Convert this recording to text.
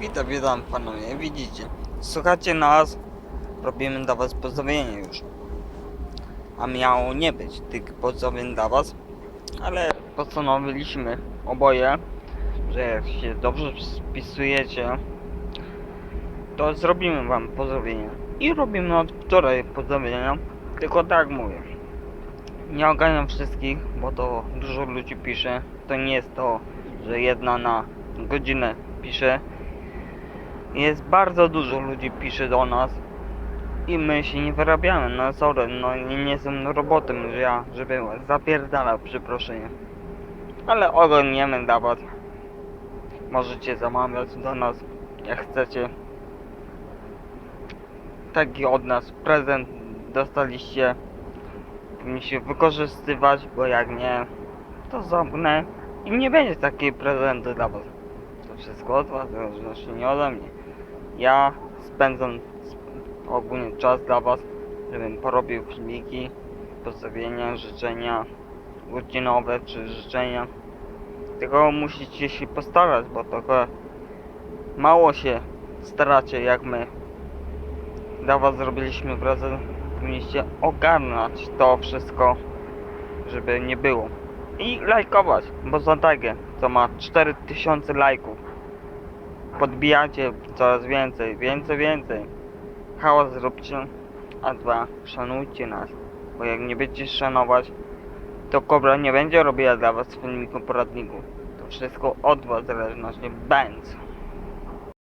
Witam, witam panowie, widzicie. Słuchacie nas, robimy dla was pozdrowienie już. A miało nie być tych pozdrowień dla was, ale postanowiliśmy oboje, że jak się dobrze spisujecie, to zrobimy wam pozdrowienia. I robimy od wczoraj pozdrowienia, tylko tak mówię. Nie oganiam wszystkich, bo to dużo ludzi pisze. To nie jest to, że jedna na godzinę pisze. Jest bardzo dużo ludzi pisze do nas i my się nie wyrabiamy. No sorry, no nie, nie jestem robotem, że ja, żeby zapierdalał przeproszenie. Ale ogarniemy dla was. Możecie zamawiać do nas jak chcecie. Taki od nas prezent dostaliście. Powinniście wykorzystywać, bo jak nie, to zamknę i nie będzie takiej prezenty dla was. Wszystko od was, zależy nie ode mnie. Ja spędzam sp- ogólnie czas dla was, żebym porobił filmiki, pozdrowienia, życzenia urodzinowe czy życzenia. Tylko musicie się postarać, bo trochę mało się staracie jak my. Dla was zrobiliśmy prezent. Powinniście ogarnąć to wszystko, żeby nie było. I lajkować, bo za tagę, co ma 4000 lajków. Podbijacie coraz więcej, więcej, więcej. Hałas zróbcie, a dwa, szanujcie nas. Bo jak nie będziecie szanować, to Kobra nie będzie robiła dla was filmiku poradników. To wszystko od was zależności będzie.